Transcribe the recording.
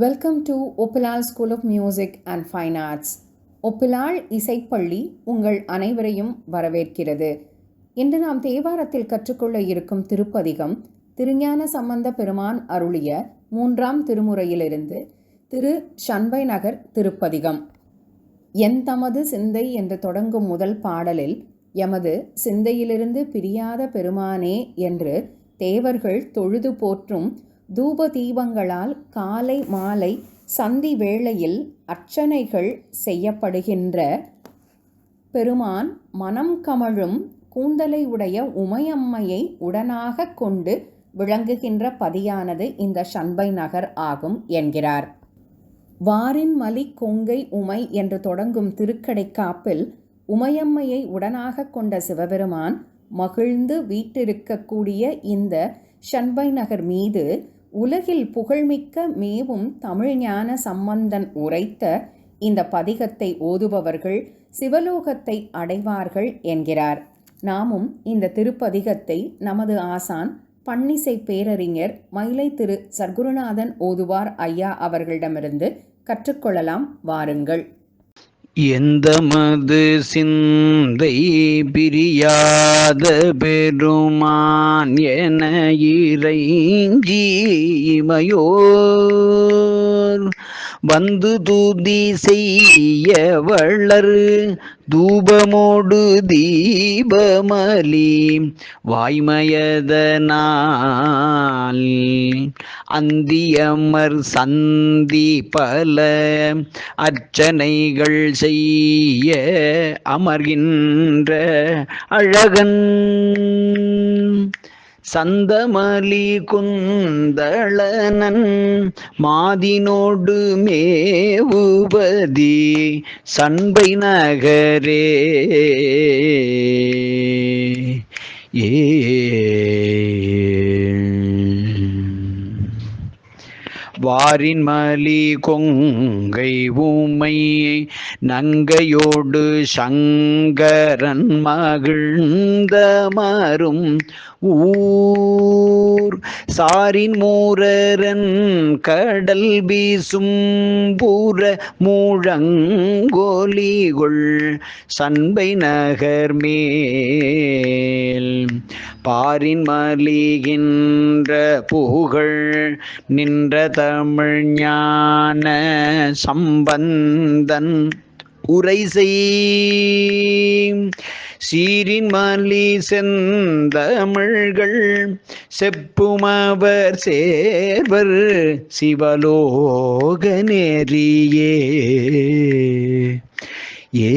Welcome to Oppilal school of music and fine arts Oppilal இசைப்பள்ளி உங்கள் அனைவரையும் வரவேற்கிறது. இன்று நாம் தேவாரத்தில் கற்றுக்கொள்ள இருக்கும் திருப்பதிகம் திருஞான சம்பந்த பெருமான் அருளிய மூன்றாம் திருமுறையிலிருந்து திரு. சண்பை நகர் திருப்பதிகம். என் தமது சிந்தை என்று தொடங்கும் முதல் பாடலில் எமது சிந்தையிலிருந்து பிரியாத பெருமானே என்று தேவர்கள் தொழுது போற்றும் தூப தீபங்களால் காலை மாலை சந்தி வேளையில் அர்ச்சனைகள் செய்யப்படுகின்ற பெருமான் மனம் கமழும் கூந்தலை உடைய உமையம்மையை உடனாக கொண்டு விளங்குகின்ற பதியானது இந்த சண்பை நகர் ஆகும் என்கிறார். வாரின் மலி கொங்கை உமை என்று தொடங்கும் திருக்கடைக்காப்பில் உமையம்மையை உடனாக கொண்ட சிவபெருமான் மகிழ்ந்து வீட்டிருக்கக்கூடிய இந்த ஷண்பை நகர் மீது உலகில் புகழ்மிக்க மேவும் தமிழ்ஞான சம்பந்தன் உரைத்த இந்த பதிகத்தை ஓதுபவர்கள் சிவலோகத்தை அடைவார்கள் என்கிறார். நாமும் இந்த திருப்பதிகத்தை நமது ஆசான் பன்னிசை பேரறிஞர் மயிலை திரு சர்க்குருநாதன் ஓதுவார் ஐயா அவர்களிடமிருந்து கற்றுக்கொள்ளலாம். வாருங்கள். எந்தமது சிந்தை பிரியாத பெருமான் என இறைஞ்சி இமையோர். வந்து தூதி செய்ய வள்ளர் தூபமோடு தீபமலி வாய்மயதனால். அந்தியமர் சந்தி பல அர்ச்சனைகள் செய்ய அமர்கின்ற அழகன். சந்தமலி குந்தளனன் மாதினோடு மேவுபதி சண்பை நகரே. ஏ வாரின் மலி கொங்கை ஊமை நங்கையோடு சங்கரன் மகிழ்ந்த மாறும் ஊர். சாரின் மூரரன் கடல் வீசும் பூர மூழங்கோலிகொள் சண்பை நகர் மேல். பாரின் மலிகின்ற புகழ் நின்ற தமிழ் ஞான சம்பந்தன் உரை சீரின் மலி செந்தமிழ்கள் செப்புமவர் சேர்வர் சிவலோக நெறியே ஏ